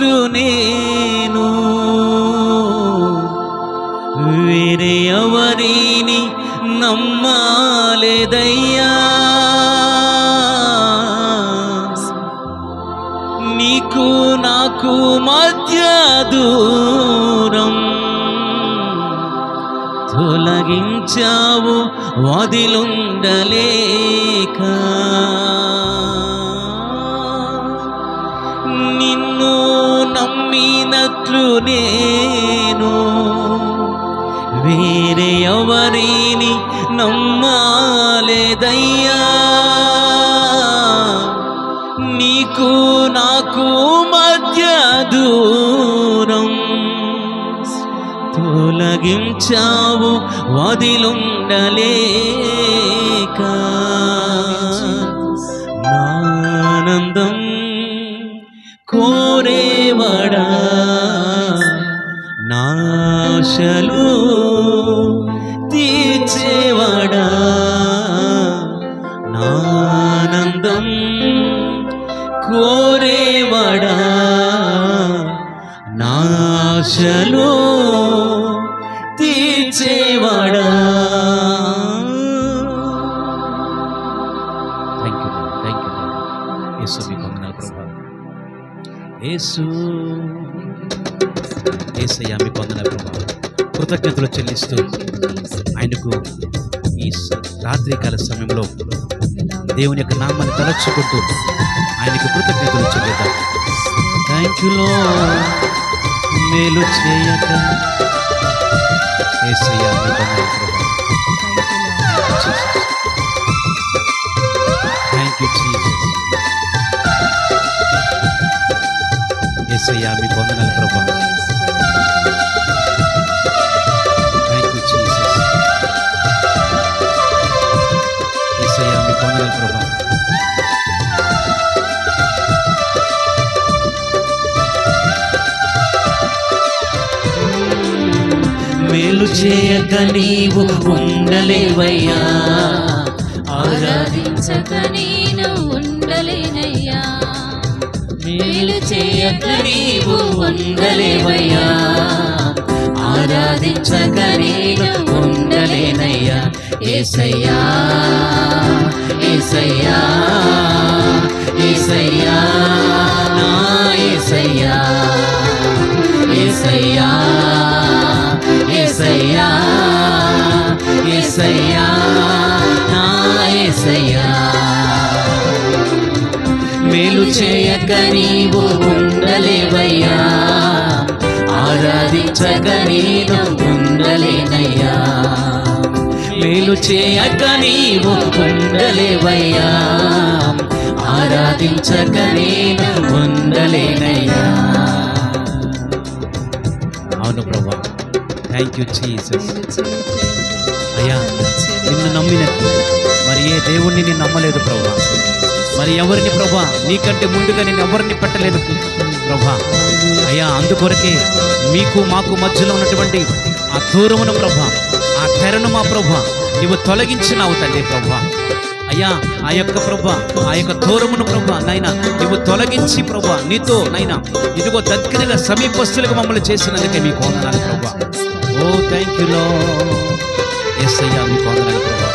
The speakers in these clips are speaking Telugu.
నమ్మినట్లు నేను. వేరే ఎవరిని నమ్మాలేదయ్యా. నీకు నాకు మధ్య దూరం తొలగించావు వదిలుండలేకా. నమ్మినట్లు నేను వేరే ఎవరిని నమ్మాలేదయ్యా. నీకు నాకు మధ్య దూరం తొలగించావు వదిలుండలేక. నానందం కోరేవడా? నాశలు తీర్చేవాడా? నానందం కోరేవాడా? నాశలు తీర్చేవాడా? Thank you thank you Yesu మీకు వందనాలు ప్రభా. యేసు. ఏసయ్యా మీకు వందనాలు ప్రభావం కృతజ్ఞతలు చెల్లిస్తూ ఆయనకు ఈ రాత్రికాల సమయంలో దేవుని యొక్క నామాన్ని తలచుకుంటూ ఆయనకు కృతజ్ఞతలు చెల్లిద్దాం. థ్యాంక్ యూలో మేలు చేయక. ఏసయ్యా మీకు వందనాలు ప్రభా థ్యాంక్ యూ జీసస్ ఏసయ్యా మీకు వందనాలు ప్రభా చేయక నీవు ఉండలేవయ్యా. ఆరాధించక నేను ఉండలేనయ్యా. మేలు చేయక నీవు ఉండలేవయ్యా. ఆరాధించక నేను ఉండలేనయ్యా. ఏసయ్యా ఏసయ్యా ఏసయ్యా నా ఏసయ్యా ఏసయ్యా. చేయక నీవు ఉండలేవయ్యా. ఆరాధించక నేను ఉండలేనయ్యా. మేలు చేయక నీవు ఉండలేవయ్యా. ఆరాధించక నేను ఉండలేనయ్యా. అవును ప్రభా. థ్యాంక్ యూ జీసస్ అయ్యా నిన్ను నమ్మినట్టు మరి ఏ దేవుణ్ణి నేను నమ్మలేదు ప్రభా. మరి ఎవరిని ప్రభా? నీకంటే ముందుగా నేను ఎవరిని పెట్టలేదు? ప్రభా అయ్యా అందుకొరకే మీకు మాకు మధ్యలో ఉన్నటువంటి ఆ దూరమును ప్రభా ఆ తెరను మా ప్రభా నువ్వు తొలగించినావు తండ్రి ప్రభా. అయ్యా ఆ యొక్క ప్రభా ఆ యొక్క దూరమును ప్రభా నైనా నువ్వు తొలగించి ప్రభా నీతో నైనా ఇదిగో దగ్గరగా సమీపస్తులకు మమ్మల్ని చేసినందుకే మీకు వందనాలు ప్రభా. ఓ థ్యాంక్ యూ లో ఎస్ అయ్యా మీకు వందనాలు ప్రభా.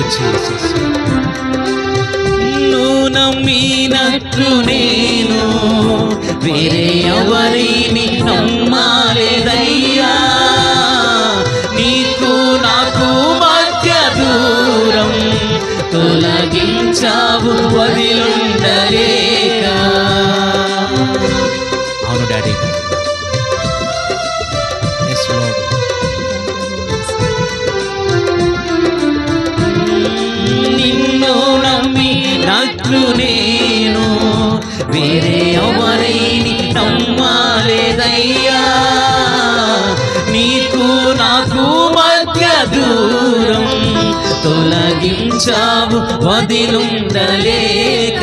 యూ జీసస్ నువ్వు నమ్మినట్లు నేను వేరే ఎవరి అయ్యా నీకు నాకు మధ్య దూరం తొలగించావు వదిలుండలేక.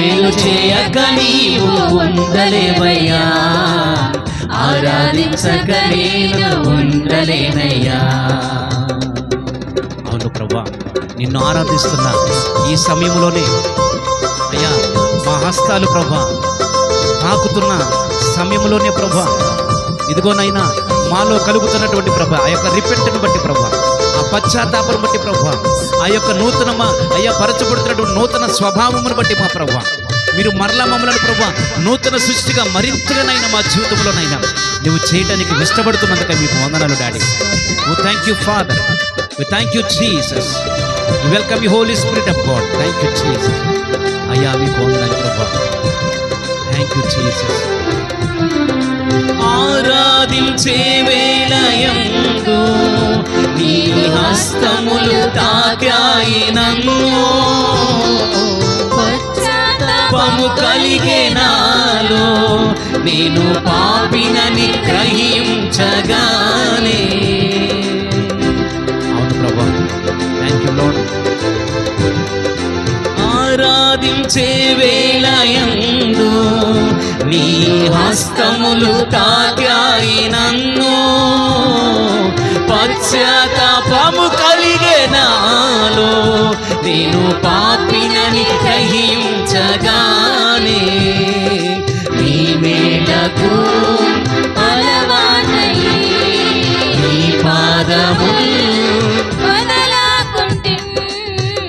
మేలు చేయక నీవు ఉండలేవయ్యా. ఆరాధించక నేను ఉండలేనయ్యా. అవును ప్రభా నిన్ను ఆరాధిస్తున్నా ఈ సమయంలోనే అయ్యా మా హస్తాలు ప్రభా తాకుతున్న సమయంలోనే ప్రభా ఇదిగోనైనా మాలో కలుగుతున్నటువంటి ప్రభ ఆ యొక్క రిపెంట్ని బట్టి ప్రభ ఆ పశ్చాత్తాపం బట్టి ప్రభు ఆ యొక్క నూతన అయ్యా పరచబడుతున్నటువంటి నూతన స్వభావమును బట్టి మా ప్రభు మీరు మరలా మమ్మలను ప్రభు నూతన సృష్టిగా మరింతగానైనా మా జీవితంలోనైనా నువ్వు చేయడానికి ఇష్టపడుతున్నందుక మీకు వందనాలు daddy. Oh thank you father we thank you Jesus welcome you Holy Spirit of God thank you Jesus అయ్యా మీకు వందనాలు ప్రభు. థ్యాంక్ యూ జీసస్ ఆరాధించేవే హస్తములు తాకాయి నన్ను పాపము కలిగే నాలో నేను పాపినని గ్రహించగానే. అవును ప్రభా. థ్యాంక్ యూ లోడ్ ఆరాధించే వేళయందు నీ హస్తములు తాకాయి నన్ను పశ్చాత్తాపము నేను పాపినని గ్రహించగానే నీ మేడకు అలవాటయి నీ పాదము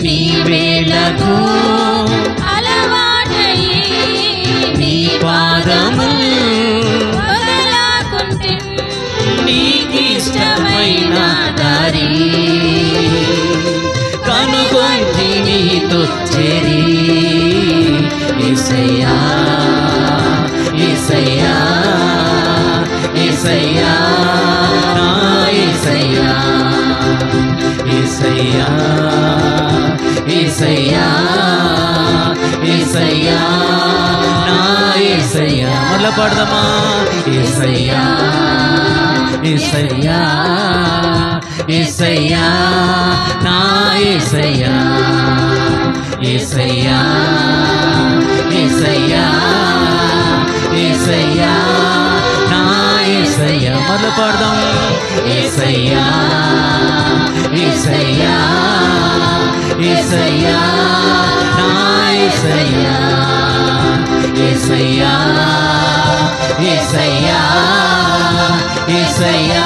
నీ వేళకు అలవాటయి నీ పాదము నీకిష్టమైన దారి. చేరి. ఏసయ్యా ఏసయ్యా ఏసయ్యా నా ఏసయ్యా ఏసయ్యా ఏసయ్యా ఏసయ్యా నా ఏసయ్యా. మళ్ళా పాడదామా? ఏసయ్యా ఏసయ్యా ఏసయ్యా నా ఏసయ్యా. ఏసయ్యా ఏసయ్యా ఏసయ్యా నా ఏసయ్యా. మళ్ళీ పాడదాం. ఏసయ్యా ఏసయ్యా ఏసయ్యా నా ఏసయ్యా ఏసయ్యా ఏసయ్యా ఏసయ్యా.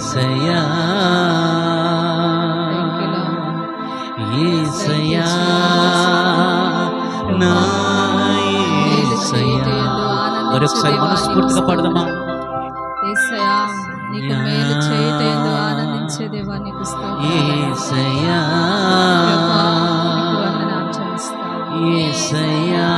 ఏసయా ఏసయా నా ఏసయా మరొకసారి మనస్ఫూర్తిగా పాడదామా? ఏసయా నీకు మేలు చేయటేందు ఆనందించే దేవా నీకు ఏసయా